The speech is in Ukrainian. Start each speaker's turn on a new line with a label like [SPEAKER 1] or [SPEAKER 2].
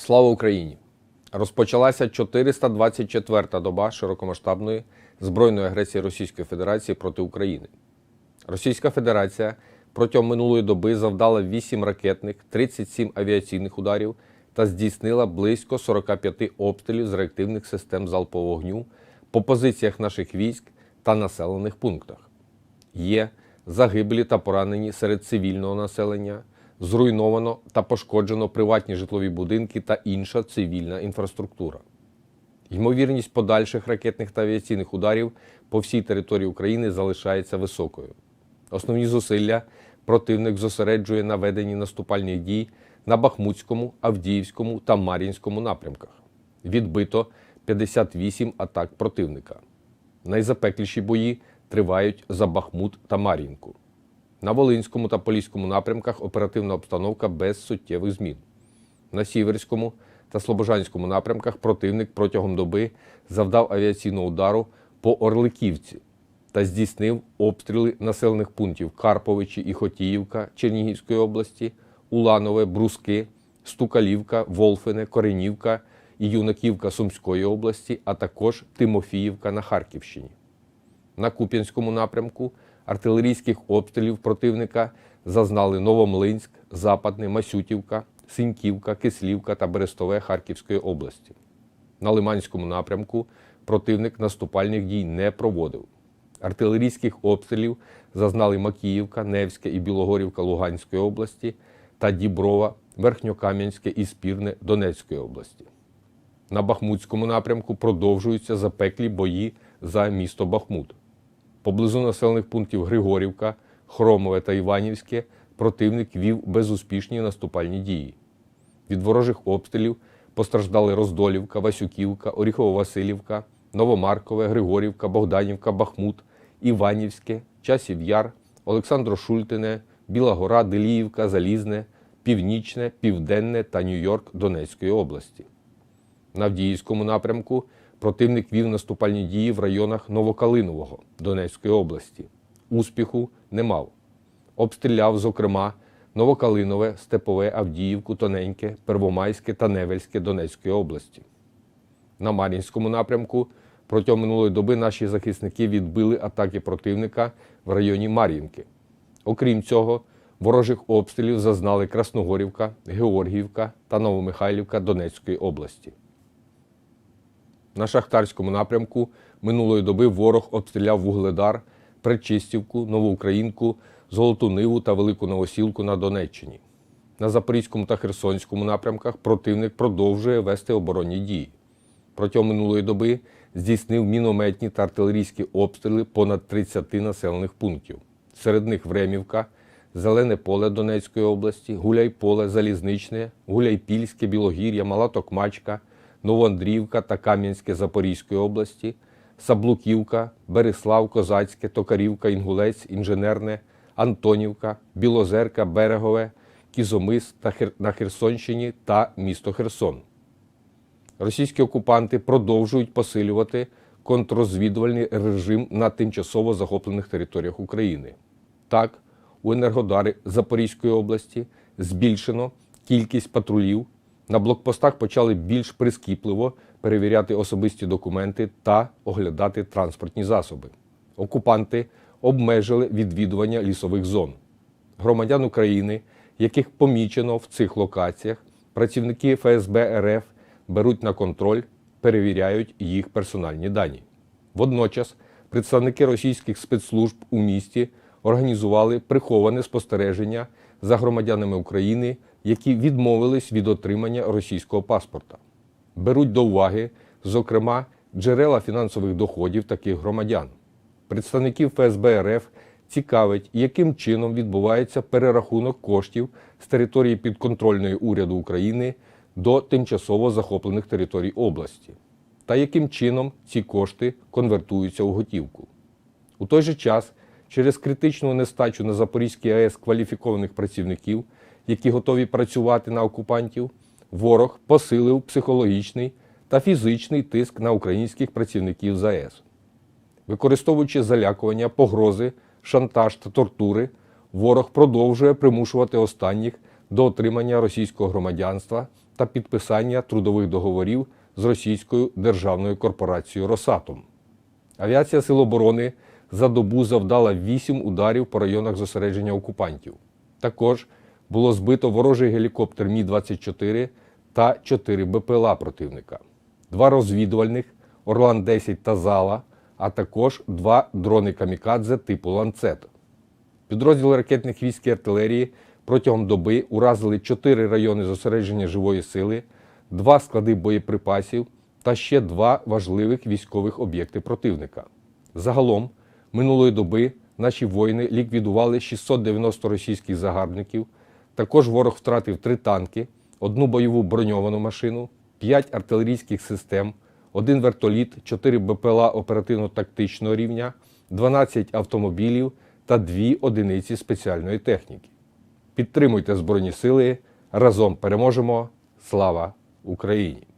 [SPEAKER 1] Слава Україні! Розпочалася 424-та доба широкомасштабної збройної агресії Російської Федерації проти України. Російська Федерація протягом минулої доби завдала 8 ракетних, 37 авіаційних ударів та здійснила близько 45 обстрілів з реактивних систем залпового вогню по позиціях наших військ та населених пунктах. Є загиблі та поранені серед цивільного населення, зруйновано та пошкоджено приватні житлові будинки та інша цивільна інфраструктура. Ймовірність подальших ракетних та авіаційних ударів по всій території України залишається високою. Основні зусилля противник зосереджує на веденні наступальних дій на Бахмутському, Авдіївському та Мар'їнському напрямках. Відбито 58 атак противника. Найзапекліші бої тривають за Бахмут та Мар'їнку. На Волинському та Поліському напрямках оперативна обстановка без суттєвих змін. На Сіверському та Слобожанському напрямках противник протягом доби завдав авіаційного удару по Орликівці та здійснив обстріли населених пунктів Карповичі і Хотіївка Чернігівської області, Уланове, Бруски, Стукалівка, Волфине, Коренівка і Юнаківка Сумської області, а також Тимофіївка на Харківщині. На Куп'янському напрямку артилерійських обстрілів противника зазнали Новомлинськ, Западне, Масютівка, Синьківка, Кислівка та Берестове Харківської області. На Лиманському напрямку противник наступальних дій не проводив. Артилерійських обстрілів зазнали Макіївка, Невське і Білогорівка Луганської області та Діброва, Верхньокам'янське і Спірне Донецької області. На Бахмутському напрямку продовжуються запеклі бої за місто Бахмут. Поблизу населених пунктів Григорівка, Хромове та Іванівське противник вів безуспішні наступальні дії. Від ворожих обстрілів постраждали Роздолівка, Васюківка, Оріхово-Василівка, Новомаркове, Григорівка, Богданівка, Бахмут, Іванівське, Часів Яр, Олександро Шультине, Біла Гора, Деліївка, Залізне, Північне, Південне та Нью-Йорк Донецької області. На Авдіївському напрямку противник вів наступальні дії в районах Новокалинового Донецької області. Успіху не мав. Обстріляв, зокрема, Новокалинове, Степове, Авдіївку, Тоненьке, Первомайське та Невельське Донецької області. На Мар'їнському напрямку протягом минулої доби наші захисники відбили атаки противника в районі Мар'їнки. Окрім цього, ворожих обстрілів зазнали Красногорівка, Георгіївка та Новомихайлівка Донецької області. На Шахтарському напрямку минулої доби ворог обстріляв Вугледар, Пречистівку, Новоукраїнку, Золоту Ниву та Велику Новосілку на Донеччині. На Запорізькому та Херсонському напрямках противник продовжує вести оборонні дії. Протягом минулої доби здійснив мінометні та артилерійські обстріли понад 30 населених пунктів. Серед них Времівка, Зелене поле Донецької області, Гуляйполе, Залізничне, Гуляйпільське, Білогір'я, Мала Токмачка, Новоандріївка та Кам'янське Запорізької області, Саблуківка, Береслав, Козацьке, Токарівка, Інгулець, Інженерне, Антонівка, Білозерка, Берегове, Кізомис на Херсонщині та місто Херсон. Російські окупанти продовжують посилювати контррозвідувальний режим на тимчасово захоплених територіях України. Так, у Енергодарі Запорізької області збільшено кількість патрулів. На блокпостах почали більш прискіпливо перевіряти особисті документи та оглядати транспортні засоби. Окупанти обмежили відвідування лісових зон. Громадян України, яких помічено в цих локаціях, працівники ФСБ РФ беруть на контроль, перевіряють їх персональні дані. Водночас представники російських спецслужб у місті організували приховане спостереження за громадянами України, які відмовились від отримання російського паспорта. Беруть до уваги, зокрема, джерела фінансових доходів таких громадян. Представників ФСБ РФ цікавить, яким чином відбувається перерахунок коштів з території підконтрольної уряду України до тимчасово захоплених територій області, та яким чином ці кошти конвертуються у готівку. У той же час, через критичну нестачу на Запорізькій АЕС кваліфікованих працівників, які готові працювати на окупантів, ворог посилив психологічний та фізичний тиск на українських працівників ЗАЕС. Використовуючи залякування, погрози, шантаж та тортури, ворог продовжує примушувати останніх до отримання російського громадянства та підписання трудових договорів з російською державною корпорацією Росатом. Авіація Сил оборони за добу завдала 8 ударів по районах зосередження окупантів. Також було збито ворожий гелікоптер Мі-24 та 4 БПЛА противника, два розвідувальних Орлан-10 та Зала, а також два дрони камікадзе типу ланцет. Підрозділи ракетних військ і артилерії протягом доби уразили чотири райони зосередження живої сили, два склади боєприпасів та ще два важливих військових об'єкти противника. Загалом, минулої доби наші воїни ліквідували 690 російських загарбників. Також ворог втратив три танки, одну бойову броньовану машину, п'ять артилерійських систем, один вертоліт, чотири БПЛА оперативно-тактичного рівня, 12 автомобілів та дві одиниці спеціальної техніки. Підтримуйте Збройні Сили. Разом переможемо. Слава Україні!